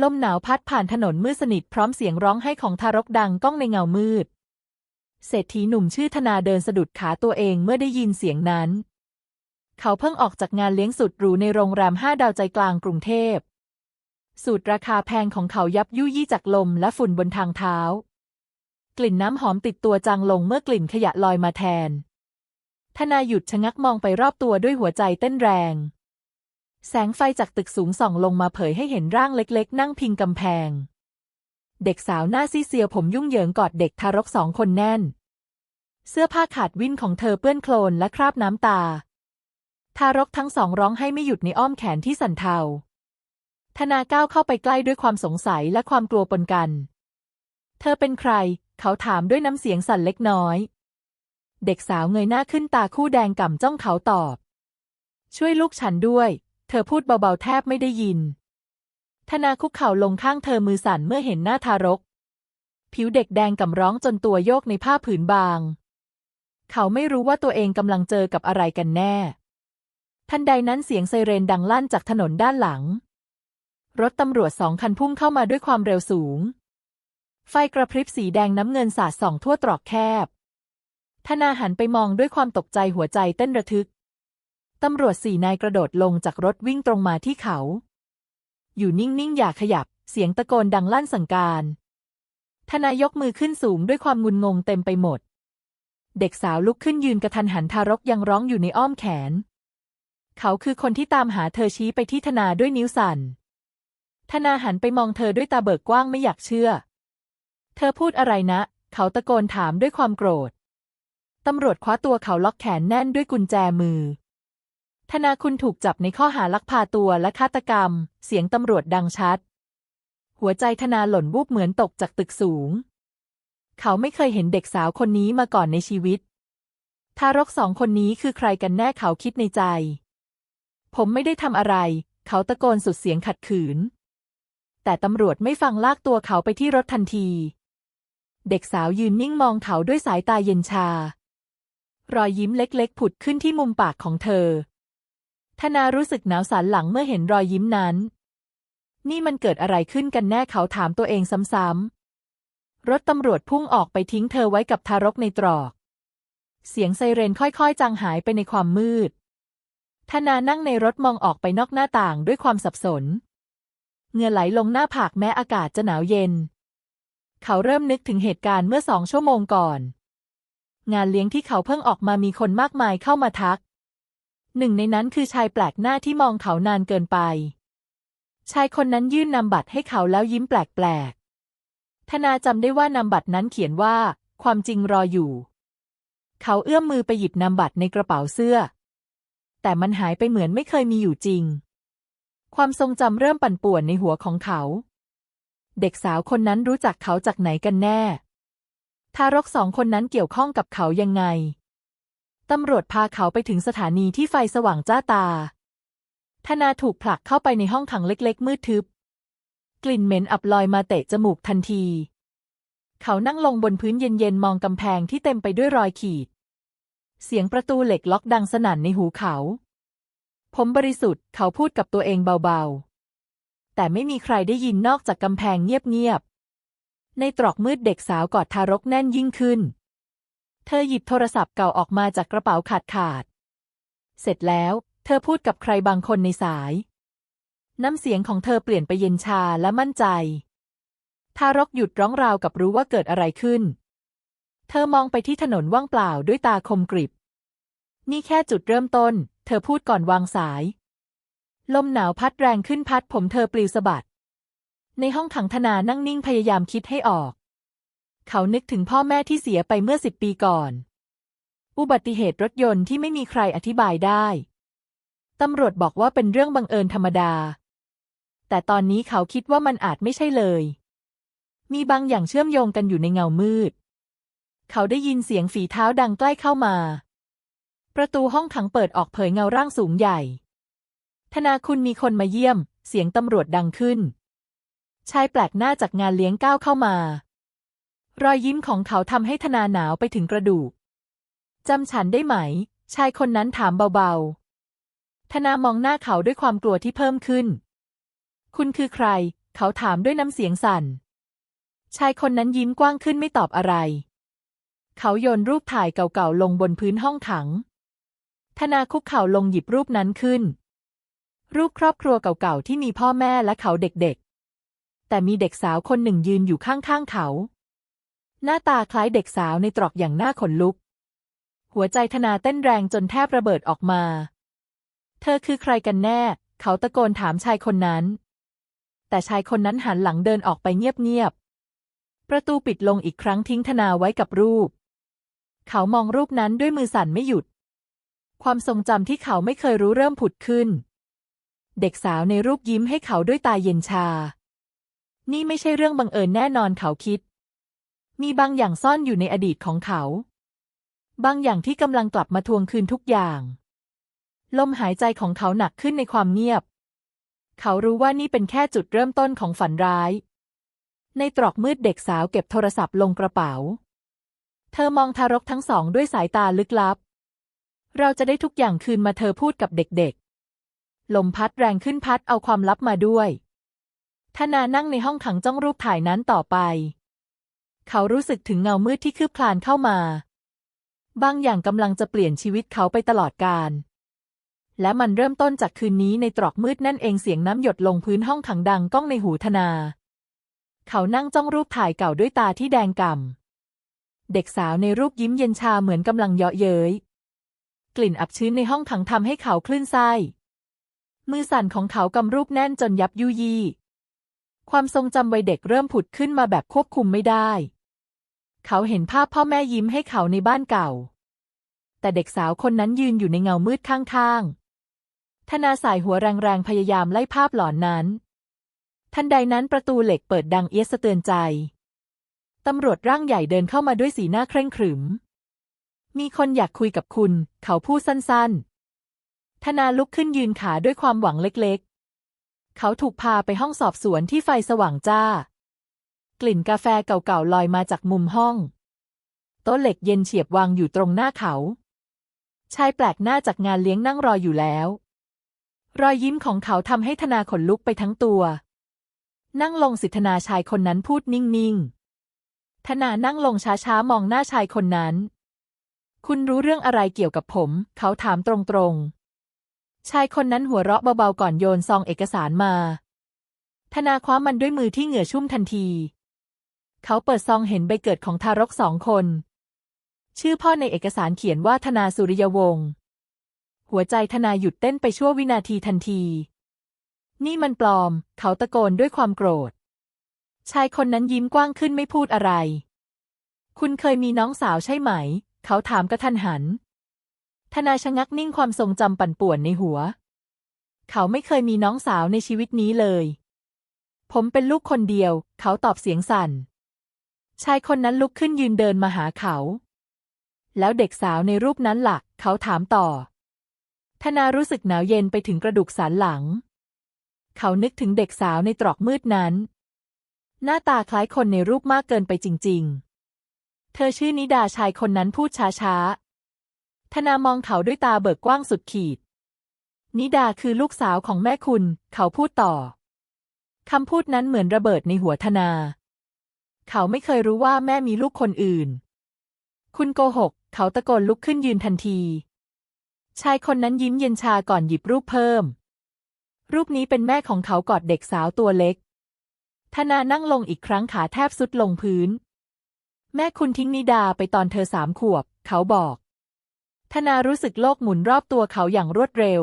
ลมหนาวพัดผ่านถนนมืดสนิทพร้อมเสียงร้องไห้ของทารกดังก้องในเงามืด เศรษฐีหนุ่มชื่อธนาเดินสะดุดขาตัวเองเมื่อได้ยินเสียงนั้น เขาเพิ่งออกจากงานเลี้ยงสุดหรูในโรงแรมห้าดาวใจกลางกรุงเทพ สูตรราคาแพงของเขายับยุยี่จากลมและฝุ่นบนทางเท้า กลิ่นน้ำหอมติดตัวจางลงเมื่อกลิ่นขยะลอยมาแทน ธนาหยุดชะงักมองไปรอบตัวด้วยหัวใจเต้นแรง แสงไฟจากตึกสูงส่องลงมาเผยให้เห็นร่างเล็กๆ นั่งพิงกำแพง เด็กสาวหน้าซีเซียวผมยุ่งเหยิงกอดเด็กทารกสองคนแน่น เสื้อผ้าขาดวิ่นของเธอเปื้อนโคลนและคราบน้ำตา ทารกทั้งสองร้องให้ไม่หยุดในอ้อมแขนที่สั่นเทา ธนาก้าวเข้าไปใกล้ด้วยความสงสัยและความกลัวปนกัน เธอเป็นใคร เขาถามด้วยน้ำเสียงสั่นเล็กน้อย เด็กสาวเงยหน้าขึ้นตาคู่แดงก่ำจ้องเขาตอบ ช่วยลูกฉันด้วย เธอพูดเบาๆแทบไม่ได้ยิน ธนาคุกเข่าลงข้างเธอมือสั่นเมื่อเห็นหน้าทารก ผิวเด็กแดงก่ำร้องจนตัวโยกในผ้าผืนบาง เขาไม่รู้ว่าตัวเองกำลังเจอกับอะไรกันแน่ ทันใดนั้นเสียงไซเรนดังลั่นจากถนนด้านหลัง รถตำรวจสองคันพุ่งเข้ามาด้วยความเร็วสูง ไฟกระพริบสีแดงน้ำเงินสาดส่องทั่วตรอกแคบธนาหันไปมองด้วยความตกใจหัวใจเต้นระทึก ตำรวจสี่นายกระโดดลงจากรถวิ่งตรงมาที่เขา อยู่นิ่งๆ อย่าขยับ เสียงตะโกนดังลั่นสั่งการธนายกมือขึ้นสูงด้วยความงุนงงเต็มไปหมด เด็กสาวลุกขึ้นยืนกระทันหันทารกยังร้องอยู่ในอ้อมแขน เขาคือคนที่ตามหาเธอชี้ไปที่ธนาด้วยนิ้วสั่น ธนาหันไปมองเธอด้วยตาเบิกกว้างไม่อยากเชื่อ เธอพูดอะไรนะ เขาตะโกนถามด้วยความโกรธ ตำรวจคว้าตัวเขาล็อกแขนแน่นด้วยกุญแจมือ ธนาคุณถูกจับในข้อหาลักพาตัวและฆาตกรรม เสียงตำรวจดังชัด หัวใจธนาหล่นวูบเหมือนตกจากตึกสูง เขาไม่เคยเห็นเด็กสาวคนนี้มาก่อนในชีวิต ทารกสองคนนี้คือใครกันแน่เขาคิดในใจ ผมไม่ได้ทำอะไร เขาตะโกนสุดเสียงขัดขืน แต่ตำรวจไม่ฟังลากตัวเขาไปที่รถทันที เด็กสาวยืนนิ่งมองเขาด้วยสายตาเย็นชารอยยิ้มเล็กๆ ผุดขึ้นที่มุมปากของเธอ ธนารู้สึกหนาวสันหลังเมื่อเห็นรอยยิ้มนั้น นี่มันเกิดอะไรขึ้นกันแน่เขาถามตัวเองซ้ำๆ รถตำรวจพุ่งออกไปทิ้งเธอไว้กับทารกในตรอก เสียงไซเรนค่อยๆ จางหายไปในความมืด ธนานั่งในรถมองออกไปนอกหน้าต่างด้วยความสับสน เหงื่อไหลลงหน้าผากแม้อากาศจะหนาวเย็น เขาเริ่มนึกถึงเหตุการณ์เมื่อสองชั่วโมงก่อน งานเลี้ยงที่เขาเพิ่งออกมามีคนมากมายเข้ามาทัก หนึ่งในนั้นคือชายแปลกหน้าที่มองเขานานเกินไป ชายคนนั้นยื่นนำบัตรให้เขาแล้วยิ้มแปลกๆธนาจำได้ว่านำบัตรนั้นเขียนว่า ความจริงรออยู่ เขาเอื้อมมือไปหยิบนำบัตรในกระเป๋าเสื้อ แต่มันหายไปเหมือนไม่เคยมีอยู่จริง ความทรงจำเริ่มปั่นป่วนในหัวของเขา เด็กสาวคนนั้นรู้จักเขาจากไหนกันแน่ ทารกสองคนนั้นเกี่ยวข้องกับเขายังไง ตำรวจพาเขาไปถึงสถานีที่ไฟสว่างจ้าตา ธนาถูกผลักเข้าไปในห้องขังเล็กๆ มืดทึบ กลิ่นเหม็นอับลอยมาเตะจมูกทันที เขานั่งลงบนพื้นเย็นๆ มองกำแพงที่เต็มไปด้วยรอยขีด เสียงประตูเหล็กล็อกดังสนั่นในหูเขา ผมบริสุทธิ์เขาพูดกับตัวเองเบาๆ แต่ไม่มีใครได้ยินนอกจากกำแพงเงียบๆ ในตรอกมืดเด็กสาวกอดทารกแน่นยิ่งขึ้น เธอหยิบโทรศัพท์เก่าออกมาจากกระเป๋าขาดขาด เสร็จแล้ว เธอพูดกับใครบางคนในสาย น้ำเสียงของเธอเปลี่ยนไปเย็นชาและมั่นใจ ทารกหยุดร้องราวกับรู้ว่าเกิดอะไรขึ้น เธอมองไปที่ถนนว่างเปล่าด้วยตาคมกริบ นี่แค่จุดเริ่มต้น เธอพูดก่อนวางสาย ลมหนาวพัดแรงขึ้นพัดผมเธอปลิวสะบัด ในห้องขังธนานั่งนิ่งพยายามคิดให้ออก เขานึกถึงพ่อแม่ที่เสียไปเมื่อสิบปีก่อน อุบัติเหตุรถยนต์ที่ไม่มีใครอธิบายได้ ตำรวจบอกว่าเป็นเรื่องบังเอิญธรรมดา แต่ตอนนี้เขาคิดว่ามันอาจไม่ใช่เลย มีบางอย่างเชื่อมโยงกันอยู่ในเงามืด เขาได้ยินเสียงฝีเท้าดังใกล้เข้ามา ประตูห้องขังเปิดออกเผยเงาร่างสูงใหญ่ ธนาคุณมีคนมาเยี่ยม เสียงตำรวจดังขึ้นชายแปลกหน้าจากงานเลี้ยงก้าวเข้ามา รอยยิ้มของเขาทำให้ธนาหนาวไปถึงกระดูก จำฉันได้ไหม ชายคนนั้นถามเบาๆ ธนามองหน้าเขาด้วยความกลัวที่เพิ่มขึ้น คุณคือใคร เขาถามด้วยน้ำเสียงสั่น ชายคนนั้นยิ้มกว้างขึ้นไม่ตอบอะไร เขาโยนรูปถ่ายเก่าๆลงบนพื้นห้องขัง ธนาคุกเข่าลงหยิบรูปนั้นขึ้น รูปครอบครัวเก่าๆที่มีพ่อแม่และเขาเด็กๆ แต่มีเด็กสาวคนหนึ่งยืนอยู่ข้างๆเขา หน้าตาคล้ายเด็กสาวในตรอกอย่างน่าขนลุก หัวใจธนาเต้นแรงจนแทบระเบิดออกมา เธอคือใครกันแน่ เขาตะโกนถามชายคนนั้น แต่ชายคนนั้นหันหลังเดินออกไปเงียบๆ ประตูปิดลงอีกครั้งทิ้งธนาไว้กับรูป เขามองรูปนั้นด้วยมือสั่นไม่หยุด ความทรงจำที่เขาไม่เคยรู้เริ่มผุดขึ้น เด็กสาวในรูปยิ้มให้เขาด้วยตาเย็นชา นี่ไม่ใช่เรื่องบังเอิญแน่นอนเขาคิด มีบางอย่างซ่อนอยู่ในอดีตของเขา บางอย่างที่กำลังกลับมาทวงคืนทุกอย่าง ลมหายใจของเขาหนักขึ้นในความเงียบ เขารู้ว่านี่เป็นแค่จุดเริ่มต้นของฝันร้าย ในตรอกมืดเด็กสาวเก็บโทรศัพท์ลงกระเป๋า เธอมองทารกทั้งสองด้วยสายตาลึกลับ เราจะได้ทุกอย่างคืนมาเธอพูดกับเด็กๆ ลมพัดแรงขึ้นพัดเอาความลับมาด้วยธนานั่งในห้องขังจ้องรูปถ่ายนั้นต่อไป เขารู้สึกถึงเงามืดที่คืบคลานเข้ามา บางอย่างกำลังจะเปลี่ยนชีวิตเขาไปตลอดกาลและมันเริ่มต้นจากคืนนี้ในตรอกมืดนั่นเองเสียงน้ำหยดลงพื้นห้องขังดังก้องในหูธนา เขานั่งจ้องรูปถ่ายเก่าด้วยตาที่แดงก่ำเด็กสาวในรูปยิ้มเย็นชาเหมือนกำลังเยาะเย้ยกลิ่นอับชื้นในห้องขังทำให้เขาคลื่นไส้มือสั่นของเขากำรูปแน่นจนยับยุยี่ ความทรงจำวัยเด็กเริ่มผุดขึ้นมาแบบควบคุมไม่ได้ เขาเห็นภาพพ่อแม่ยิ้มให้เขาในบ้านเก่า แต่เด็กสาวคนนั้นยืนอยู่ในเงามืดข้างๆ ธนาสายหัวแรงๆ พยายามไล่ภาพหลอนนั้น ทันใดนั้นประตูเหล็กเปิดดังเอียสะเตือนใจ ตำรวจร่างใหญ่เดินเข้ามาด้วยสีหน้าเคร่งขรึม มีคนอยากคุยกับคุณ เขาพูดสั้นๆ ธนาลุกขึ้นยืนขาด้วยความหวังเล็กๆ เขาถูกพาไปห้องสอบสวนที่ไฟสว่างจ้า กลิ่นกาแฟเก่าๆลอยมาจากมุมห้อง โต๊ะเหล็กเย็นเฉียบวางอยู่ตรงหน้าเขา ชายแปลกหน้าจากงานเลี้ยงนั่งรออยู่แล้ว รอยยิ้มของเขาทำให้ธนาขนลุกไปทั้งตัว นั่งลงสิทธนาชายคนนั้นพูดนิ่งๆธนานั่งลงช้าๆมองหน้าชายคนนั้น คุณรู้เรื่องอะไรเกี่ยวกับผม เขาถามตรงๆ ชายคนนั้นหัวเราะเบาๆก่อนโยนซองเอกสารมาธนาคว้ามันด้วยมือที่เหงื่อชุ่มทันที เขาเปิดซองเห็นใบเกิดของทารกสองคน ชื่อพ่อในเอกสารเขียนว่าธนาสุริยวงศ์หัวใจธนาหยุดเต้นไปชั่ววินาทีทันที นี่มันปลอม เขาตะโกนด้วยความโกรธ ชายคนนั้นยิ้มกว้างขึ้นไม่พูดอะไร คุณเคยมีน้องสาวใช่ไหม เขาถามกระทันหัน ธนาชะงักนิ่งความทรงจำปั่นป่วนในหัว เขาไม่เคยมีน้องสาวในชีวิตนี้เลย ผมเป็นลูกคนเดียว เขาตอบเสียงสั่น ชายคนนั้นลุกขึ้นยืนเดินมาหาเขา แล้วเด็กสาวในรูปนั้นละ่ะ เขาถามต่อ ธนารู้สึกหนาวเย็นไปถึงกระดูกสันหลัง เขานึกถึงเด็กสาวในตรอกมืดนั้น หน้าตาคล้ายคนในรูปมากเกินไปจริง ๆ เธอชื่อนิดาชายคนนั้นพูดช้าๆ ธนามองเขาด้วยตาเบิกกว้างสุดขีด นิดาคือลูกสาวของแม่คุณ เขาพูดต่อคำพูดนั้นเหมือนระเบิดในหัวธนา เขาไม่เคยรู้ว่าแม่มีลูกคนอื่น คุณโกหก เขาตะโกนลุกขึ้นยืนทันที ชายคนนั้นยิ้มเย็นชาก่อนหยิบรูปเพิ่ม รูปนี้เป็นแม่ของเขากอดเด็กสาวตัวเล็ก ธนานั่งลงอีกครั้งขาแทบสุดลงพื้น แม่คุณทิ้งนิดาไปตอนเธอสามขวบ เขาบอก ธนารู้สึกโลกหมุนรอบตัวเขาอย่างรวดเร็ว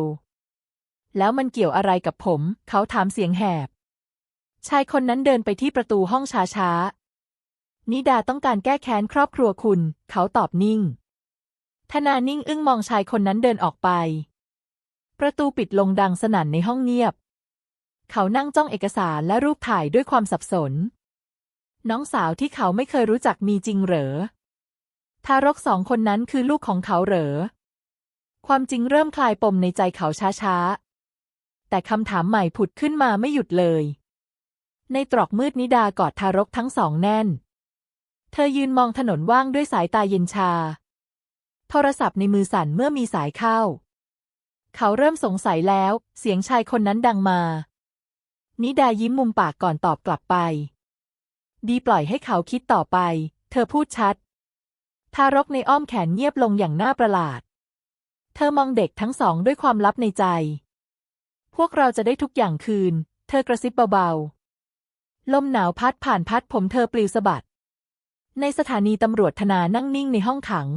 แล้วมันเกี่ยวอะไรกับผม เขาถามเสียงแหบ ชายคนนั้นเดินไปที่ประตูห้องช้าๆ นิดาต้องการแก้แค้นครอบครัวคุณ เขาตอบนิ่ง ธนานิ่งอึ้งมองชายคนนั้นเดินออกไป ประตูปิดลงดังสนั่นในห้องเงียบ เขานั่งจ้องเอกสารและรูปถ่ายด้วยความสับสน น้องสาวที่เขาไม่เคยรู้จักมีจริงเหรอ ทารกสองคนนั้นคือลูกของเขาเหรอ ความจริงเริ่มคลายปมในใจเขาช้าๆ แต่คำถามใหม่ผุดขึ้นมาไม่หยุดเลย ในตรอกมืดนิดากอดทารกทั้งสองแน่น เธอยืนมองถนนว่างด้วยสายตาเย็นชา โทรศัพท์ในมือสั่นเมื่อมีสายเข้า เขาเริ่มสงสัยแล้ว เสียงชายคนนั้นดังมา นิดายิ้มมุมปากก่อนตอบกลับไป ดีปล่อยให้เขาคิดต่อไป เธอพูดชัด ทารกในอ้อมแขนเงียบลงอย่างน่าประหลาด เธอมองเด็กทั้งสองด้วยความลับในใจ พวกเราจะได้ทุกอย่างคืน เธอกระซิบเบาๆ ลมหนาวพัดผ่านพัดผมเธอปลิวสะบัด ในสถานีตำรวจธนานั่งนิ่งในห้องขัง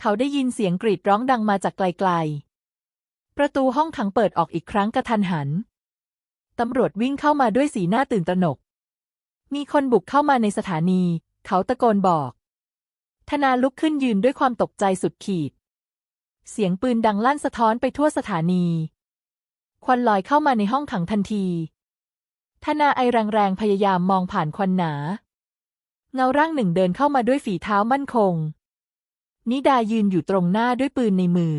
เขาได้ยินเสียงกรีดร้องดังมาจากไกลๆ ประตูห้องขังเปิดออกอีกครั้งกระทันหัน ตำรวจวิ่งเข้ามาด้วยสีหน้าตื่นตระหนก มีคนบุกเข้ามาในสถานี เขาตะโกนบอก ธนาลุกขึ้นยืนด้วยความตกใจสุดขีด เสียงปืนดังลั่นสะท้อนไปทั่วสถานี ควันลอยเข้ามาในห้องขังทันที ธนาไอแรงๆพยายามมองผ่านควันหนา เงาร่างหนึ่งเดินเข้ามาด้วยฝีเท้ามั่นคง นิดายืนอยู่ตรงหน้าด้วยปืนในมือ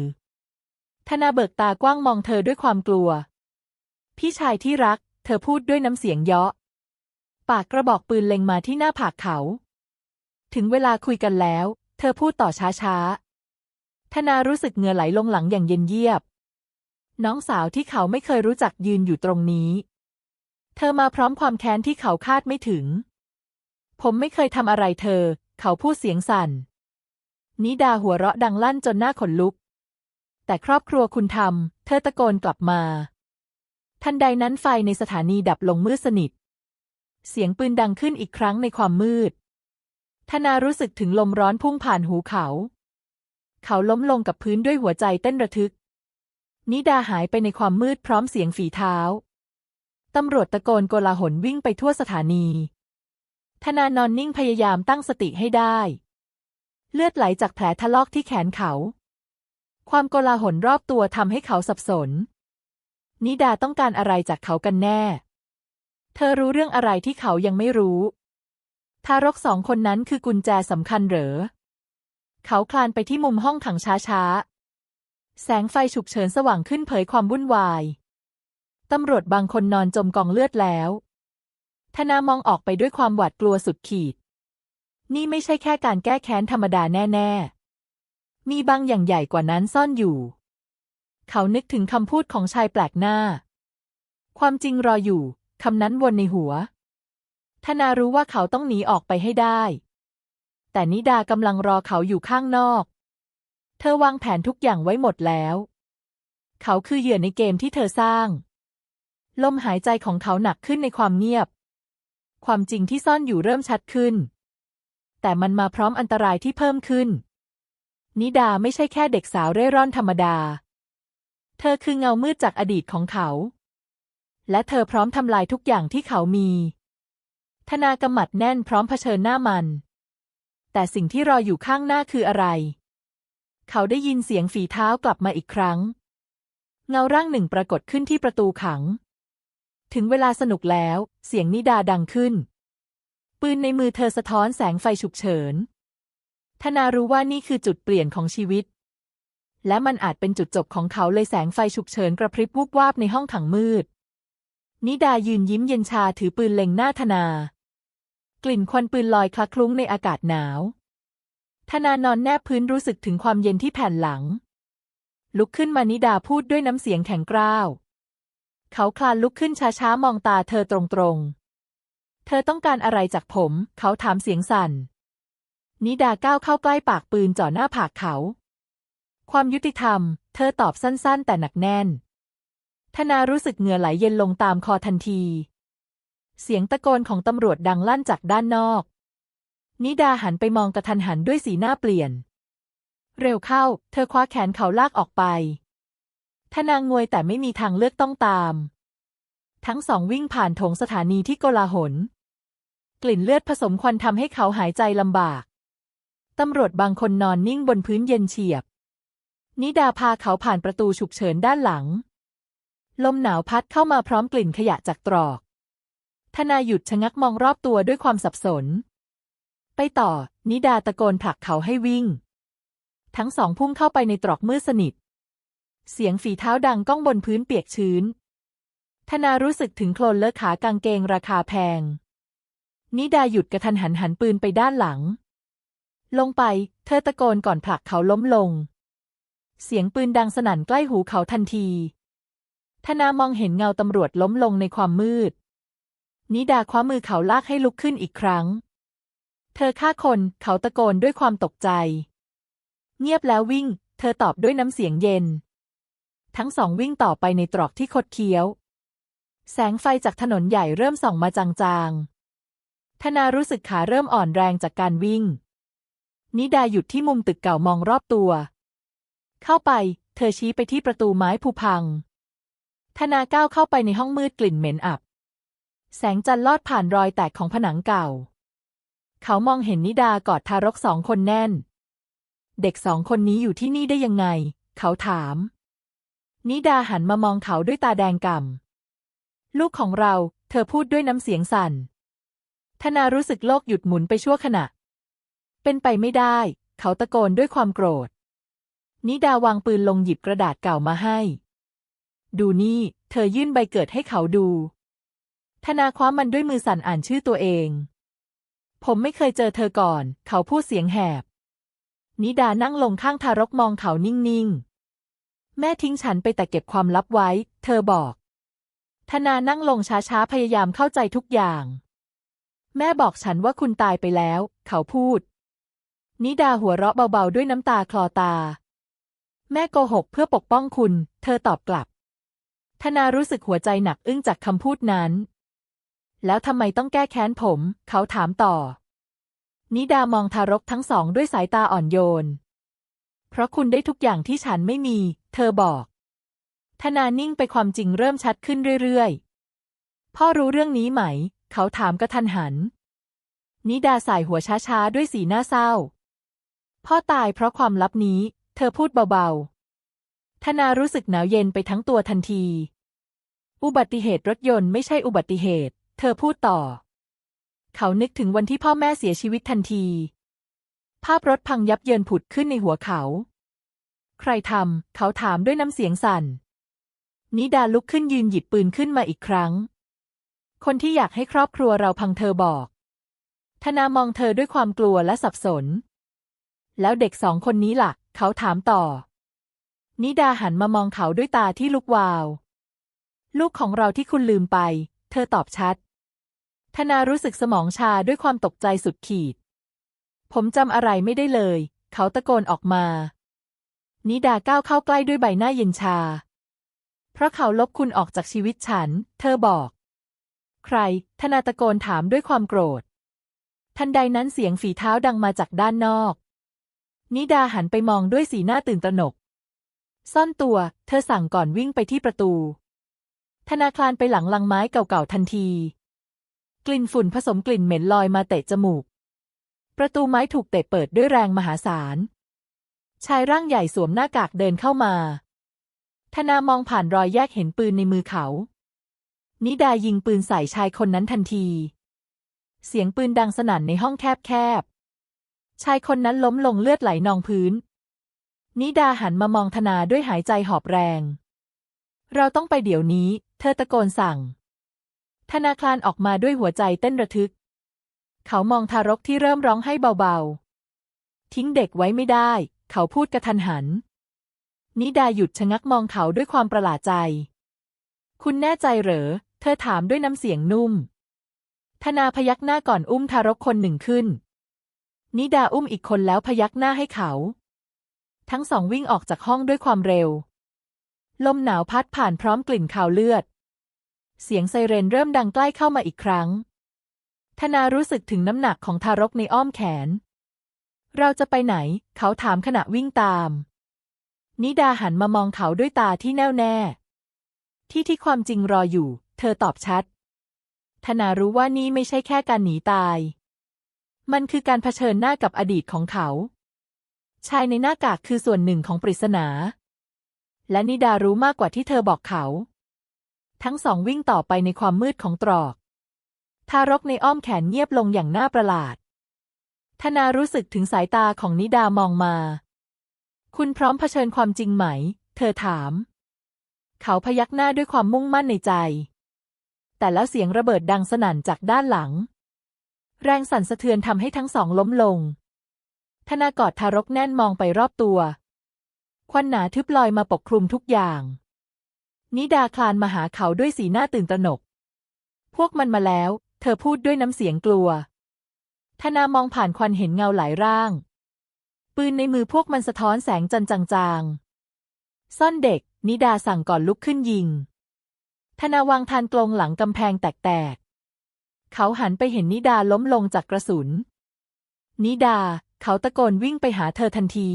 ธนาเบิกตากว้างมองเธอด้วยความกลัว พี่ชายที่รัก เธอพูดด้วยน้ำเสียงเยาะ ปากกระบอกปืนเล็งมาที่หน้าผากเขา ถึงเวลาคุยกันแล้ว เธอพูดต่อช้าๆ ธนารู้สึกเหงื่อไหลลงหลังอย่างเย็นเยียบ น้องสาวที่เขาไม่เคยรู้จักยืนอยู่ตรงนี้ เธอมาพร้อมความแค้นที่เขาคาดไม่ถึง ผมไม่เคยทำอะไรเธอ เขาพูดเสียงสั่น นิดาหัวเราะดังลั่นจนหน้าขนลุก แต่ครอบครัวคุณทำ เธอตะโกนกลับมา ทันใดนั้นไฟในสถานีดับลงมืดสนิท เสียงปืนดังขึ้นอีกครั้งในความมืด ธนารู้สึกถึงลมร้อนพุ่งผ่านหูเขา เขาล้มลงกับพื้นด้วยหัวใจเต้นระทึก นิดาหายไปในความมืดพร้อมเสียงฝีเท้าตำรวจตะโกนโกลาหลวิ่งไปทั่วสถานี ธนานอนนิ่งพยายามตั้งสติให้ได้ เลือดไหลจากแผลทะลอกที่แขนเขา ความโกลาหลรอบตัวทำให้เขาสับสน นิดาต้องการอะไรจากเขากันแน่ เธอรู้เรื่องอะไรที่เขายังไม่รู้ ทารกสองคนนั้นคือกุญแจสำคัญเหรอ เขาคลานไปที่มุมห้องขังช้าๆ แสงไฟฉุกเฉินสว่างขึ้นเผยความวุ่นวาย ตำรวจบางคนนอนจมกองเลือดแล้ว ธนามองออกไปด้วยความหวาดกลัวสุดขีด นี่ไม่ใช่แค่การแก้แค้นธรรมดาแน่ๆ มีบางอย่างใหญ่กว่านั้นซ่อนอยู่ เขานึกถึงคำพูดของชายแปลกหน้า ความจริงรออยู่ คำนั้นวนในหัว ธนารู้ว่าเขาต้องหนีออกไปให้ได้ แต่นิดากำลังรอเขาอยู่ข้างนอก เธอวางแผนทุกอย่างไว้หมดแล้ว เขาคือเหยื่อในเกมที่เธอสร้าง ลมหายใจของเขาหนักขึ้นในความเงียบ ความจริงที่ซ่อนอยู่เริ่มชัดขึ้น แต่มันมาพร้อมอันตรายที่เพิ่มขึ้น นิดาไม่ใช่แค่เด็กสาวเร่ร่อนธรรมดา เธอคือเงามืดจากอดีตของเขา และเธอพร้อมทำลายทุกอย่างที่เขามี ธนากำมัดแน่นพร้อมเผชิญหน้ามัน แต่สิ่งที่รออยู่ข้างหน้าคืออะไร เขาได้ยินเสียงฝีเท้ากลับมาอีกครั้ง เงาร่างหนึ่งปรากฏขึ้นที่ประตูขัง ถึงเวลาสนุกแล้ว เสียงนิดาดังขึ้น ปืนในมือเธอสะท้อนแสงไฟฉุกเฉิน ธนารู้ว่านี่คือจุดเปลี่ยนของชีวิต และมันอาจเป็นจุดจบของเขาเลยแสงไฟฉุกเฉินกระพริบวูบวาบในห้องขังมืด นิดายืนยิ้มเย็นชาถือปืนเล็งหน้าธนา กลิ่นควันปืนลอยคละคลุ้งในอากาศหนาว ธนานอนแนบพื้นรู้สึกถึงความเย็นที่แผ่นหลัง ลุกขึ้นมานิดาพูดด้วยน้ำเสียงแข็งกร้าว เขาคลานลุกขึ้นช้าๆ มองตาเธอตรงๆ เธอต้องการอะไรจากผม เขาถามเสียงสั่น นิดาก้าวเข้าใกล้ปากปืนจ่อหน้าผากเขา ความยุติธรรม เธอตอบสั้นๆ แต่หนักแน่น ธนารู้สึกเหงื่อไหลเย็นลงตามคอทันที เสียงตะโกนของตำรวจดังลั่นจากด้านนอก นิดาหันไปมองกระทันหันด้วยสีหน้าเปลี่ยน เร็วเข้า เธอคว้าแขนเขาลากออกไป ธนางงวยแต่ไม่มีทางเลือกต้องตาม ทั้งสองวิ่งผ่านโถงสถานีที่โกลาหล กลิ่นเลือดผสมควันทำให้เขาหายใจลำบาก ตำรวจบางคนนอนนิ่งบนพื้นเย็นเฉียบ นิดาพาเขาผ่านประตูฉุกเฉินด้านหลัง ลมหนาวพัดเข้ามาพร้อมกลิ่นขยะจากตรอก ธนาหยุดชะงักมองรอบตัวด้วยความสับสน ไปต่อ นิดาตะโกนผลักเขาให้วิ่ง ทั้งสองพุ่งเข้าไปในตรอกมืดสนิท เสียงฝีเท้าดังก้องบนพื้นเปียกชื้น ธนารู้สึกถึงโคลนเลอะขากางเกงราคาแพง นิดาหยุดกระทันหันหันปืนไปด้านหลัง ลงไป เธอตะโกนก่อนผลักเขาล้มลง เสียงปืนดังสนั่นใกล้หูเขาทันที ธนามองเห็นเงาตำรวจล้มลงในความมืด นิดาคว้ามือเขาลากให้ลุกขึ้นอีกครั้ง เธอฆ่าคนเขาตะโกนด้วยความตกใจ เงียบแล้ววิ่ง เธอตอบด้วยน้ำเสียงเย็น ทั้งสองวิ่งต่อไปในตรอกที่คดเคี้ยว แสงไฟจากถนนใหญ่เริ่มส่องมาจางๆ ธนารู้สึกขาเริ่มอ่อนแรงจากการวิ่ง นิดาหยุดที่มุมตึกเก่ามองรอบตัว เข้าไป เธอชี้ไปที่ประตูไม้ผุพัง ธนาก้าวเข้าไปในห้องมืดกลิ่นเหม็นอับ แสงจันทร์ลอดผ่านรอยแตกของผนังเก่า เขามองเห็นนิดากอดทารกสองคนแน่น เด็กสองคนนี้อยู่ที่นี่ได้ยังไง เขาถาม นิดาหันมามองเขาด้วยตาแดงก่ำ ลูกของเรา เธอพูดด้วยน้ำเสียงสั่น ธนารู้สึกโลกหยุดหมุนไปชั่วขณะ เป็นไปไม่ได้ เขาตะโกนด้วยความโกรธ นิดาวางปืนลงหยิบกระดาษเก่ามาให้ ดูนี่ เธอยื่นใบเกิดให้เขาดู ธนาคว้ามันด้วยมือสั่นอ่านชื่อตัวเอง ผมไม่เคยเจอเธอก่อน เขาพูดเสียงแหบ นิดานั่งลงข้างทารกมองเขานิ่งๆ แม่ทิ้งฉันไปแต่เก็บความลับไว้ เธอบอก ธนานั่งลงช้าๆ พยายามเข้าใจทุกอย่าง แม่บอกฉันว่าคุณตายไปแล้ว เขาพูด นิดาหัวเราะเบาๆ ด้วยน้ำตาคลอตา แม่โกหกเพื่อปกป้องคุณ เธอตอบกลับ ธนารู้สึกหัวใจหนักอึ้งจากคำพูดนั้น แล้วทำไมต้องแก้แค้นผม เขาถามต่อ นิดามองทารกทั้งสองด้วยสายตาอ่อนโยน เพราะคุณได้ทุกอย่างที่ฉันไม่มี เธอบอก ธนานิ่งไปความจริงเริ่มชัดขึ้นเรื่อยๆ พ่อรู้เรื่องนี้ไหม เขาถามกระทันหัน นิดาสายหัวช้าๆ ด้วยสีหน้าเศร้า พ่อตายเพราะความลับนี้ เธอพูดเบาๆ ธนารู้สึกหนาวเย็นไปทั้งตัวทันที อุบัติเหตุรถยนต์ไม่ใช่อุบัติเหตุ เธอพูดต่อ เขานึกถึงวันที่พ่อแม่เสียชีวิตทันที ภาพรถพังยับเยินผุดขึ้นในหัวเขา ใครทำ เขาถามด้วยน้ำเสียงสั่น นิดาลุกขึ้นยืนหยิบปืนขึ้นมาอีกครั้ง คนที่อยากให้ครอบครัวเราพังเธอบอก ธนามองเธอด้วยความกลัวและสับสน แล้วเด็กสองคนนี้ล่ะ เขาถามต่อ นิดาหันมามองเขาด้วยตาที่ลุกวาว ลูกของเราที่คุณลืมไป เธอตอบชัด ธนารู้สึกสมองชาด้วยความตกใจสุดขีด ผมจำอะไรไม่ได้เลย เขาตะโกนออกมา นิดาก้าวเข้าใกล้ด้วยใบหน้าเย็นชา เพราะเขาลบคุณออกจากชีวิตฉัน เธอบอก ใคร ธนาตะโกนถามด้วยความโกรธ ทันใดนั้นเสียงฝีเท้าดังมาจากด้านนอก นิดาหันไปมองด้วยสีหน้าตื่นตระหนก ซ่อนตัว เธอสั่งก่อนวิ่งไปที่ประตู ธนาคลานไปหลังลังไม้เก่าๆทันที กลิ่นฝุ่นผสมกลิ่นเหม็นลอยมาเตะจมูก ประตูไม้ถูกเตะเปิดด้วยแรงมหาศาล ชายร่างใหญ่สวมหน้ากากเดินเข้ามา ธนามองผ่านรอยแยกเห็นปืนในมือเขา นิดายิงปืนใส่ชายคนนั้นทันที เสียงปืนดังสนั่นในห้องแคบๆ ชายคนนั้นล้มลงเลือดไหลนองพื้น นิดาหันมามองธนาด้วยหายใจหอบแรง เราต้องไปเดี๋ยวนี้ เธอตะโกนสั่ง ธนาคลานออกมาด้วยหัวใจเต้นระทึก เขามองทารกที่เริ่มร้องให้เบาๆ ทิ้งเด็กไว้ไม่ได้ เขาพูดกระทันหัน นิดาหยุดชะงักมองเขาด้วยความประหลาดใจ คุณแน่ใจเหรอ เธอถามด้วยน้ำเสียงนุ่ม ธนาพยักหน้าก่อนอุ้มทารกคนหนึ่งขึ้น นิดาอุ้มอีกคนแล้วพยักหน้าให้เขา ทั้งสองวิ่งออกจากห้องด้วยความเร็ว ลมหนาวพัดผ่านพร้อมกลิ่นคาวเลือด เสียงไซเรนเริ่มดังใกล้เข้ามาอีกครั้ง ธนารู้สึกถึงน้ำหนักของทารกในอ้อมแขน เราจะไปไหน เขาถามขณะวิ่งตาม นิดาหันมามองเขาด้วยตาที่แน่วแน่ ที่ที่ความจริงรออยู่ เธอตอบชัด ธนารู้ว่านี่ไม่ใช่แค่การหนีตาย มันคือการเผชิญหน้ากับอดีตของเขา ชายในหน้ากากคือส่วนหนึ่งของปริศนา และนิดารู้มากกว่าที่เธอบอกเขา ทั้งสองวิ่งต่อไปในความมืดของตรอก ทารกในอ้อมแขนเงียบลงอย่างน่าประหลาด ธนารู้สึกถึงสายตาของนิดามองมา คุณพร้อมเผชิญความจริงไหม เธอถาม เขาพยักหน้าด้วยความมุ่งมั่นในใจ แต่แล้วเสียงระเบิดดังสนั่นจากด้านหลัง แรงสั่นสะเทือนทำให้ทั้งสองล้มลง ธนากอดทารกแน่นมองไปรอบตัว ควันหนาทึบลอยมาปกคลุมทุกอย่าง นิดาคลานมาหาเขาด้วยสีหน้าตื่นตระหนก พวกมันมาแล้ว เธอพูดด้วยน้ำเสียงกลัว ธนามองผ่านควันเห็นเงาหลายร่าง ปืนในมือพวกมันสะท้อนแสงจันจางๆ ซ่อนเด็ก นิดาสั่งก่อนลุกขึ้นยิง ธนาวางทานกลงหลังกำแพงแตกๆ เขาหันไปเห็นนิดาล้มลงจากกระสุน นิดา เขาตะโกนวิ่งไปหาเธอทันที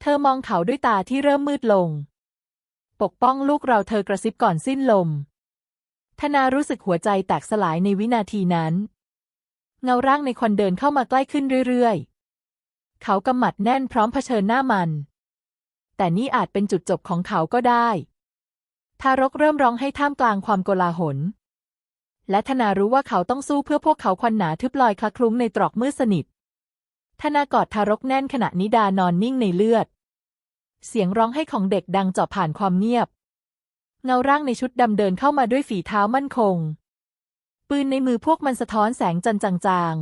เธอมองเขาด้วยตาที่เริ่มมืดลง ปกป้องลูกเราเธอกระซิบก่อนสิ้นลม ธนารู้สึกหัวใจแตกสลายในวินาทีนั้น เงาร่างในควันเดินเข้ามาใกล้ขึ้นเรื่อยๆ เขากำหมัดแน่นพร้อมเผชิญหน้ามัน แต่นี่อาจเป็นจุดจบของเขาก็ได้ ทารกเริ่มร้องให้ท่ามกลางความโกลาหล และธนารู้ว่าเขาต้องสู้เพื่อพวกเขาควันหนาทึบลอยคละคลุ้งในตรอกมืดสนิท ธนากอดทารกแน่นขณะนิดานอนนิ่งในเลือด เสียงร้องให้ของเด็กดังเจาะผ่านความเงียบ เงาร่างในชุดดำเดินเข้ามาด้วยฝีเท้ามั่นคง ปืนในมือพวกมันสะท้อนแสงจันจาง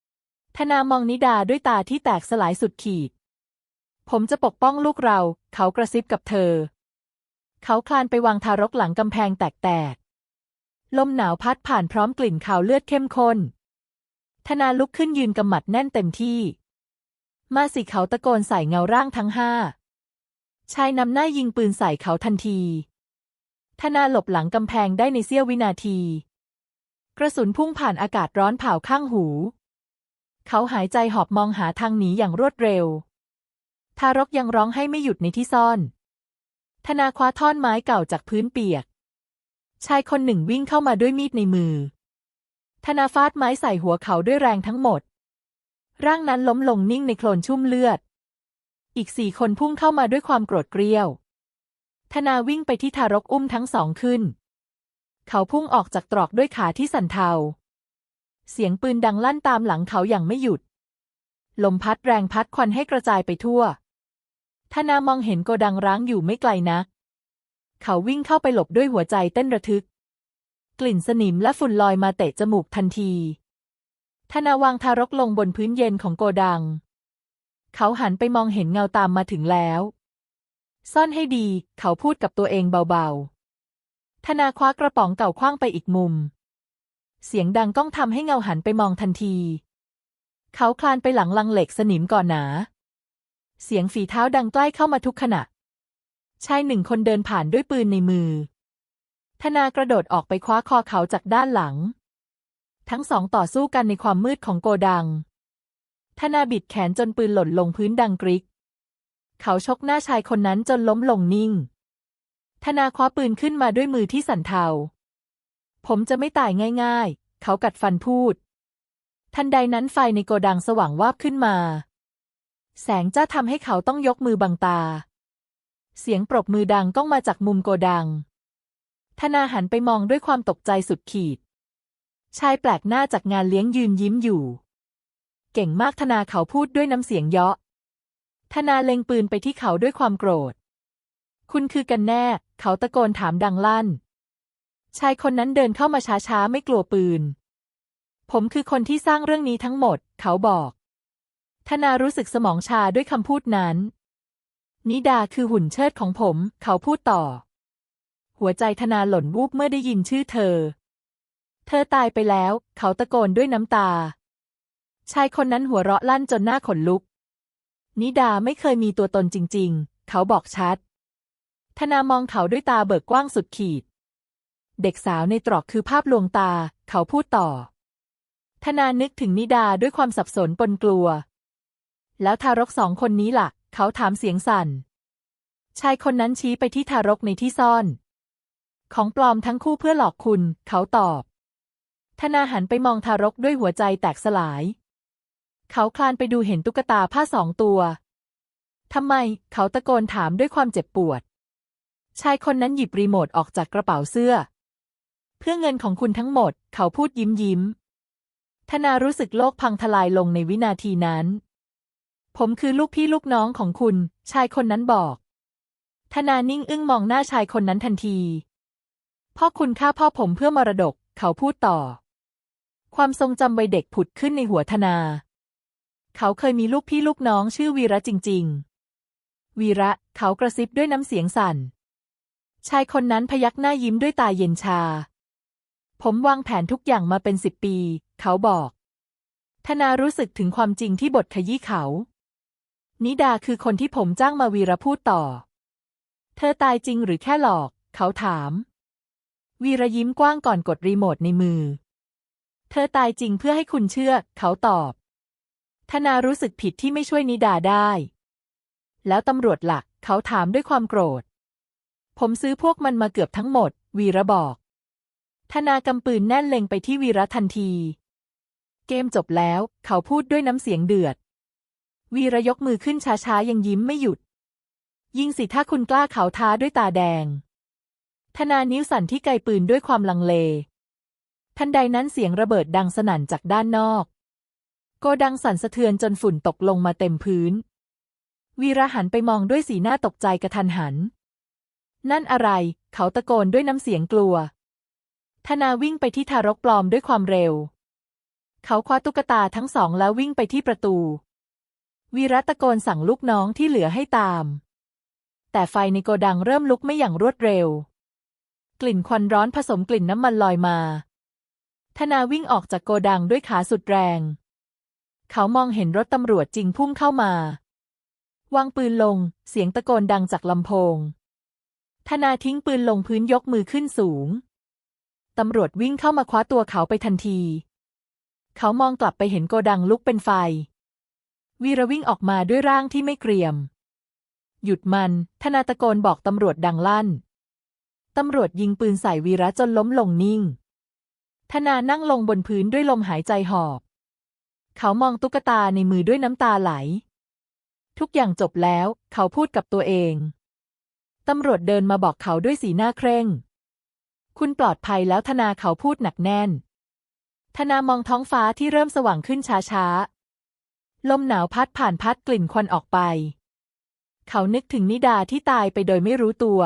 ๆธนามองนิดาด้วยตาที่แตกสลายสุดขีด ผมจะปกป้องลูกเรา เขากระซิบกับเธอ เขาคลานไปวางทารกหลังกำแพงแตกๆลมหนาวพัดผ่านพร้อมกลิ่นขาวเลือดเข้มข้นธนาลุกขึ้นยืนกำหมัดแน่นเต็มที่ มาสิเขาตะโกนใส่เงาร่างทั้งห้า ชายนำหน้ายิงปืนใส่เขาทันที ธนาหลบหลังกำแพงได้ในเสี้ยววินาที กระสุนพุ่งผ่านอากาศร้อนเผาข้างหู เขาหายใจหอบมองหาทางหนีอย่างรวดเร็ว ทารกยังร้องให้ไม่หยุดในที่ซ่อน ธนาคว้าท่อนไม้เก่าจากพื้นเปียก ชายคนหนึ่งวิ่งเข้ามาด้วยมีดในมือ ธนาฟาดไม้ใส่หัวเขาด้วยแรงทั้งหมด ร่างนั้นล้มลงนิ่งในโคลนชุ่มเลือด อีกสี่คนพุ่งเข้ามาด้วยความโกรธเกรี้ยว ธนาวิ่งไปที่ทารกอุ้มทั้งสองขึ้น เขาพุ่งออกจากตรอกด้วยขาที่สั่นเทา เสียงปืนดังลั่นตามหลังเขาอย่างไม่หยุด ลมพัดแรงพัดควันให้กระจายไปทั่ว ธนามองเห็นโกดังร้างอยู่ไม่ไกลนัก เขาวิ่งเข้าไปหลบด้วยหัวใจเต้นระทึก กลิ่นสนิมและฝุ่นลอยมาเตะจมูกทันที ธนาวางทารกลงบนพื้นเย็นของโกดัง เขาหันไปมองเห็นเงาตามมาถึงแล้ว ซ่อนให้ดี เขาพูดกับตัวเองเบาๆ ธนาคว้ากระป๋องเก่าคว้างไปอีกมุม เสียงดังก้องทำให้เงาหันไปมองทันที เขาคลานไปหลังลังเหล็กสนิมก่อนหนา เสียงฝีเท้าดังใกล้เข้ามาทุกขณะ ชายหนึ่งคนเดินผ่านด้วยปืนในมือ ธนากระโดดออกไปคว้าคอเขาจากด้านหลัง ทั้งสองต่อสู้กันในความมืดของโกดังธนาบิดแขนจนปืนหล่นลงพื้นดังกริก เขาชกหน้าชายคนนั้นจนล้มลงนิ่ง ธนาคว้าปืนขึ้นมาด้วยมือที่สั่นเทา ผมจะไม่ตายง่ายๆ เขากัดฟันพูด ทันใดนั้นไฟในโกดังสว่างวาบขึ้นมา แสงจ้าทำให้เขาต้องยกมือบังตา เสียงปรบมือดังก้องมาจากมุมโกดัง ธนาหันไปมองด้วยความตกใจสุดขีด ชายแปลกหน้าจากงานเลี้ยงยืนยิ้มอยู่ เก่งมากธนาเขาพูดด้วยน้ำเสียงเยาะ ธนาเล็งปืนไปที่เขาด้วยความโกรธ คุณคือกันแน่ เขาตะโกนถามดังลั่น ชายคนนั้นเดินเข้ามาช้าๆ ไม่กลัวปืน ผมคือคนที่สร้างเรื่องนี้ทั้งหมด เขาบอก ธนารู้สึกสมองชาด้วยคำพูดนั้น นิดาคือหุ่นเชิดของผม เขาพูดต่อ หัวใจธนาหล่นวูบเมื่อได้ยินชื่อเธอ เธอตายไปแล้ว เขาตะโกนด้วยน้ำตา ชายคนนั้นหัวเราะลั่นจนหน้าขนลุก นิดาไม่เคยมีตัวตนจริง ๆ เขาบอกชัด ธนามองเขาด้วยตาเบิกกว้างสุดขีด เด็กสาวในตรอกคือภาพลวงตา เขาพูดต่อ ธนานึกถึงนิดาด้วยความสับสนปนกลัว แล้วทารกสองคนนี้ล่ะ เขาถามเสียงสั่น ชายคนนั้นชี้ไปที่ทารกในที่ซ่อน ของปลอมทั้งคู่เพื่อหลอกคุณ เขาตอบ ธนาหันไปมองทารกด้วยหัวใจแตกสลาย เขาคลานไปดูเห็นตุ๊กตาผ้าสองตัว ทำไม เขาตะโกนถามด้วยความเจ็บปวด ชายคนนั้นหยิบรีโมทออกจากกระเป๋าเสื้อ เพื่อเงินของคุณทั้งหมด เขาพูดยิ้มยิ้ม ธนารู้สึกโลกพังทลายลงในวินาทีนั้น ผมคือลูกพี่ลูกน้องของคุณ ชายคนนั้นบอก ธนานิ่งอึ้งมองหน้าชายคนนั้นทันที พ่อคุณฆ่าพ่อผมเพื่อมรดก เขาพูดต่อความทรงจำวัยเด็กผุดขึ้นในหัวธนา เขาเคยมีลูกพี่ลูกน้องชื่อวีระจริง ๆ วีระเขากระซิบด้วยน้ำเสียงสั่น ชายคนนั้นพยักหน้ายิ้มด้วยตาเย็นชา ผมวางแผนทุกอย่างมาเป็นสิบปี เขาบอก ธนารู้สึกถึงความจริงที่บทขยี้เขา นิดาคือคนที่ผมจ้างมาวีระพูดต่อ เธอตายจริงหรือแค่หลอก เขาถาม วีระยิ้มกว้างก่อนกดรีโมทในมือ เธอตายจริงเพื่อให้คุณเชื่อ เขาตอบ ธนารู้สึกผิดที่ไม่ช่วยนิดาได้ แล้วตำรวจหลักเขาถามด้วยความโกรธ ผมซื้อพวกมันมาเกือบทั้งหมด วีระบอก ธนากำปืนแน่นเล็งไปที่วีระทันที เกมจบแล้ว เขาพูดด้วยน้ำเสียงเดือด วีระยกมือขึ้นช้าๆยังยิ้มไม่หยุด ยิงสิถ้าคุณกล้าเขาท้าด้วยตาแดง ธนานิ้วสั่นที่ไกปืนด้วยความลังเล ทันใดนั้นเสียงระเบิดดังสนั่นจากด้านนอก โกดังสั่นสะเทือนจนฝุ่นตกลงมาเต็มพื้น วีระหันไปมองด้วยสีหน้าตกใจกระทันหัน นั่นอะไร เขาตะโกนด้วยน้ำเสียงกลัว ธนาวิ่งไปที่ทารกปลอมด้วยความเร็ว เขาคว้าตุ๊กตาทั้งสองแล้ววิ่งไปที่ประตู วีระตะโกนสั่งลูกน้องที่เหลือให้ตาม แต่ไฟในโกดังเริ่มลุกไม่อย่างรวดเร็ว กลิ่นควันร้อนผสมกลิ่นน้ำมันลอยมา ธนาวิ่งออกจากโกดังด้วยขาสุดแรง เขามองเห็นรถตำรวจจริงพุ่งเข้ามาวางปืนลง เสียงตะโกนดังจากลำโพง ธนาทิ้งปืนลงพื้นยกมือขึ้นสูง ตำรวจวิ่งเข้ามาคว้าตัวเขาไปทันที เขามองกลับไปเห็นโกดังลุกเป็นไฟ วีระวิ่งออกมาด้วยร่างที่ไม่เกรียม หยุดมัน ธนาตะโกนบอกตำรวจดังลั่น ตำรวจยิงปืนใส่วีระจนล้มลงนิ่ง ธนานั่งลงบนพื้นด้วยลมหายใจหอบ เขามองตุ๊กตาในมือด้วยน้ำตาไหล ทุกอย่างจบแล้ว เขาพูดกับตัวเอง ตำรวจเดินมาบอกเขาด้วยสีหน้าเคร่ง คุณปลอดภัยแล้วธนาเขาพูดหนักแน่น ธนามองท้องฟ้าที่เริ่มสว่างขึ้นช้าๆ ลมหนาวพัดผ่านพัดกลิ่นควันออกไป เขานึกถึงนิดาที่ตายไปโดยไม่รู้ตัว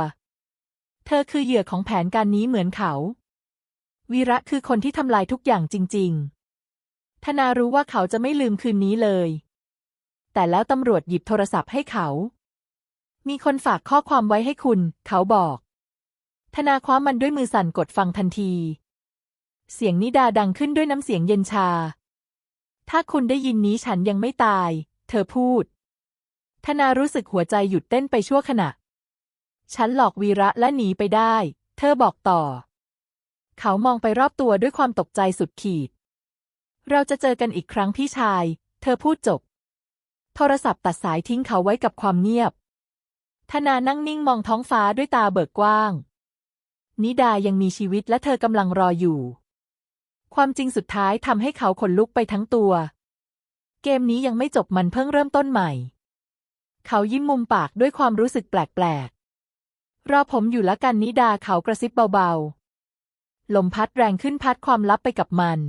เธอคือเหยื่อของแผนการนี้เหมือนเขา วีระคือคนที่ทำลายทุกอย่างจริง ๆ ธนารู้ว่าเขาจะไม่ลืมคืนนี้เลย แต่แล้วตำรวจหยิบโทรศัพท์ให้เขา มีคนฝากข้อความไว้ให้คุณ เขาบอก ธนาคว้ามันด้วยมือสั่นกดฟังทันที เสียงนิดาดังขึ้นด้วยน้ำเสียงเย็นชา ถ้าคุณได้ยินนี้ฉันยังไม่ตาย เธอพูด ธนารู้สึกหัวใจหยุดเต้นไปชั่วขณะ ฉันหลอกวีระและหนีไปได้ เธอบอกต่อ เขามองไปรอบตัวด้วยความตกใจสุดขีด เราจะเจอกันอีกครั้งพี่ชาย เธอพูดจบ โทรศัพท์ตัดสายทิ้งเขาไว้กับความเงียบ ธนานั่งนิ่งมองท้องฟ้าด้วยตาเบิกกว้าง นิดายังมีชีวิตและเธอกำลังรออยู่ ความจริงสุดท้ายทำให้เขาขนลุกไปทั้งตัว เกมนี้ยังไม่จบมันเพิ่งเริ่มต้นใหม่ เขายิ้มมุมปากด้วยความรู้สึกแปลกๆ รอผมอยู่ละกันนิดาเขากระซิบเบาๆ ลมพัดแรงขึ้นพัดความลับไปกับมัน